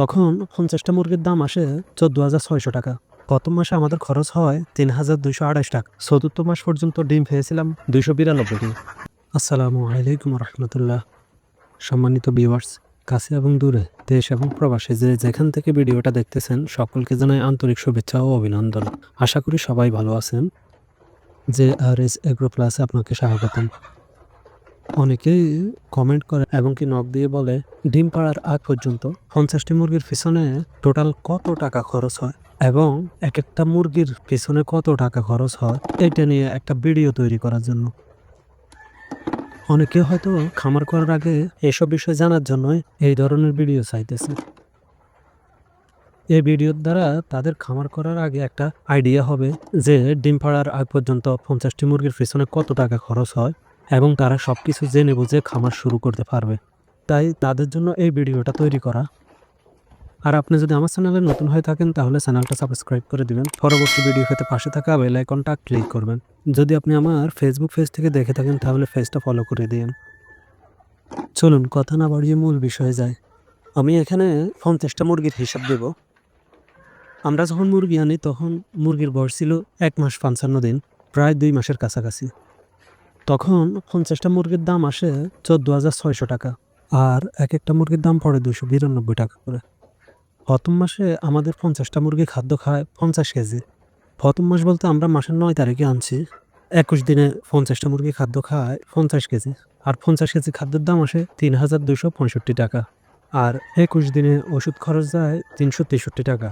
তখন পঞ্চাশটা মুরগির দাম আসে চোদ্দ হাজার ছয়শো টাকা। প্রথম মাসে আমাদের খরচ হয় তিন হাজার দুইশো আড়াইশ টাকা। চতুর্থ মাস পর্যন্ত ডিম পেয়েছিলাম দুইশো বিরানব্বইটি। আসসালামু আলাইকুম রহমতুল্লাহ। সম্মানিত ভিউয়ার্স, কাছে এবং দূরে, দেশ এবং প্রবাসে যে যেখান থেকে ভিডিওটা দেখতেছেন, সকলকে জানাই আন্তরিক শুভেচ্ছা ও অভিনন্দন। আশা করি সবাই ভালো আছেন। যে আর এস এগ্রো প্লাসে আপনাকে স্বাগতম। অনেকেই কমেন্ট করে এবং কি নক দিয়ে বলে, ডিম পাড়ার আগ পর্যন্ত পঞ্চাশটি মুরগির পিছনে টোটাল কত টাকা খরচ হয়? এবং এক একটা মুরগির পিছনে কত টাকা খরচ হয়, এটা নিয়ে একটা ভিডিও তৈরি করার জন্য। অনেকে হয়তো খামার করার আগে এসব বিষয় জানার জন্যই এই ধরনের ভিডিও চাইতেছে। এই ভিডিওর দ্বারা তাদের খামার করার আগে একটা আইডিয়া হবে যে ডিম পাড়ার আগ পর্যন্ত পঞ্চাশটি মুরগির পিছনে কত টাকা খরচ হয় এবং তারা সব কিছু জেনে বুঝে খামার শুরু করতে পারবে। তাই তাদের জন্য এই ভিডিওটা তৈরি করা। আর আপনি যদি আমার চ্যানেলে নতুন হয়ে থাকেন, তাহলে চ্যানেলটা সাবস্ক্রাইব করে দিবেন। পরবর্তী ভিডিও পেতে পাশে থাকা বেল আইকনটা ক্লিক করবেন। যদি আপনি আমার ফেসবুক পেজ থেকে দেখে থাকেন, তাহলে পেজটা ফলো করে দিন। চলুন, কথা না বাড়িয়ে মূল বিষয়ে যাই। আমি এখানে পঞ্চাশটা মুরগির হিসাব দেব। আমরা যখন মুরগি আনি, তখন মুরগির বয়স ছিল এক মাস পঞ্চান্ন দিন, প্রায় দুই মাসের কাছাকাছি। তখন পঞ্চাশটা মুরগির দাম আসে চোদ্দ হাজার ছয়শো টাকা আর এক একটা মুরগির দাম পড়ে দুশো বিরানব্বই টাকা করে। প্রথম মাসে আমাদের পঞ্চাশটা মুরগি খাদ্য খায় পঞ্চাশ কেজি। প্রথম মাস বলতে আমরা মাসের নয় তারিখে আনছি। একুশ দিনে পঞ্চাশটা মুরগি খাদ্য খায় পঞ্চাশ কেজি আর পঞ্চাশ কেজি খাদ্যের দাম আসে তিন হাজার দুশো পঁয়ষট্টি টাকা আর একুশ দিনে ওষুধ খরচ যায় তিনশো তেষট্টি টাকা।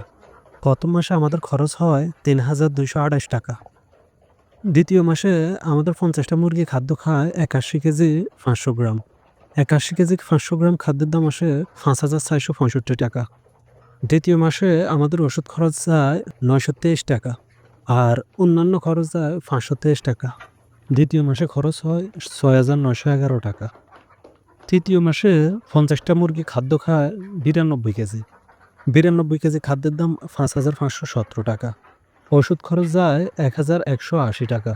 প্রথম মাসে আমাদের খরচ হয় তিন হাজার দুশো আঠাশ টাকা। দ্বিতীয় মাসে আমাদের পঞ্চাশটা মুরগি খাদ্য খায় একাশি কেজি পাঁচশো গ্রাম। একাশি কেজি পাঁচশো গ্রাম খাদ্যের দাম আসে পাঁচ হাজার ছয়শো পঁয়ষট্টি টাকা। দ্বিতীয় মাসে আমাদের ওষুধ খরচ যায় নয়শো তেইশ টাকা আর অন্যান্য খরচ যায় পাঁচশো তেইশ টাকা। দ্বিতীয় মাসে খরচ হয় ছয় হাজার নয়শো এগারো টাকা। তৃতীয় মাসে পঞ্চাশটা মুরগি খাদ্য খায় বিরানব্বই কেজি। বিরানব্বই কেজি খাদ্যের দাম পাঁচ হাজার পাঁচশো সতেরো টাকা। ওষুধ খরচ যায় এক হাজার একশো আশি টাকা।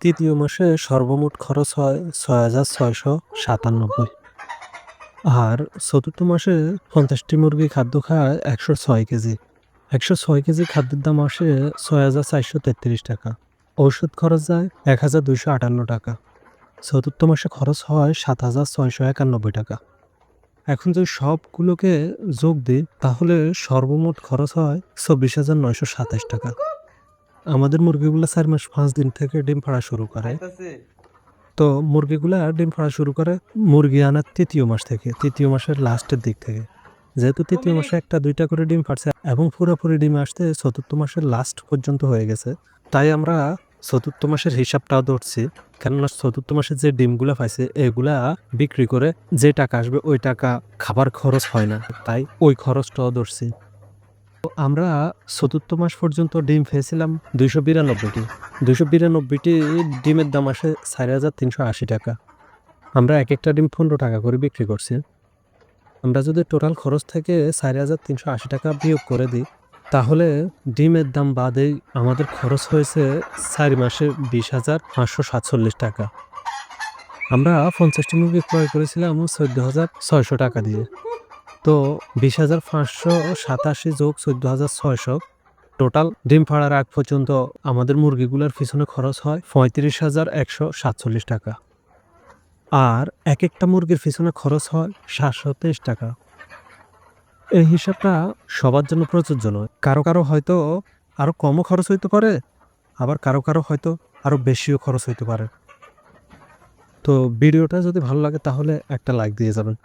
তৃতীয় মাসে সর্বমোট খরচ হয় ছয় হাজার ছয়শো সাতানব্বই। আর চতুর্থ মাসে পঞ্চাশটি মুরগি খাদ্য খায় একশো ছয় কেজি। একশো ছয় কেজি খাদ্যের দাম আসে ছয় হাজার চারশো তেত্রিশ টাকা। ঔষধ খরচ যায় এক হাজার দুইশো আটান্ন টাকা। চতুর্থ মাসে খরচ হয় সাত হাজার ছয়শো একানব্বই টাকা। এখন যদি সবগুলোকে যোগ দিই, তাহলে সর্বমোট খরচ হয় চব্বিশ হাজার নয়শো সাতাশ টাকা। আমাদের মুরগিগুলো চার মাস পাঁচ দিন থেকে ডিম ফাড়া শুরু করে। তো মুরগিগুলা ডিম ফাড়া শুরু করে মুরগি আনার তৃতীয় মাস থেকে তৃতীয় মাসের লাস্টের দিক থেকে। যেহেতু তৃতীয় মাসে একটা দুইটা করে ডিম ফাটছে এবং পুরোপুরি ডিম আসতে চতুর্থ মাসের লাস্ট পর্যন্ত হয়ে গেছে। তাই আমরা চতুর্থ মাসের হিসাবটাও ধরছি কেননা চতুর্থ মাসে যে ডিমগুলা পাইছে এগুলা বিক্রি করে যে টাকা আসবে ওই টাকা খাবার খরচ হয় না। তাই ওই খরচটাও ধরছি। আমরা চতুর্থ মাস পর্যন্ত ডিম পেয়েছিলাম দুইশো বিরানব্বইটি। দুইশো বিরানব্বইটি ডিমের দাম আসে চার হাজার তিনশো আশি টাকা। আমরা এক একটা ডিম পনেরো টাকা করে বিক্রি করছি। আমরা যদি টোটাল খরচ থেকে চার হাজার তিনশো আশি টাকা বিয়োগ করে দিই, তাহলে ডিমের দাম বাদেই আমাদের খরচ হয়েছে চার মাসে বিশ হাজার পাঁচশো সাতচল্লিশ টাকা। আমরা পঞ্চাশটি মুরগি ক্রয় করেছিলাম চোদ্দ হাজার ছয়শো টাকা দিয়ে। তো বিশ হাজার পাঁচশো সাতাশি যোগ চোদ্দ হাজার ছয়শো। টোটাল ডিম ফাড়ার আগ পর্যন্ত আমাদের মুরগিগুলোর পিছনে খরচ হয় পঁয়ত্রিশ হাজার একশো সাতচল্লিশ টাকা। আর এক একটা মুরগির পিছনে খরচ হয় সাতশো তেইশ টাকা। এই হিসাবটা সবার জন্য প্রযোজ্য নয়। কারও কারও হয়তো আরও কমও খরচ হইতে পারে, আবার কারও কারও হয়তো আরও বেশিও খরচ হইতে পারে। তো ভিডিওটা যদি ভালো লাগে তাহলে একটা লাইক দিয়ে যাবেন।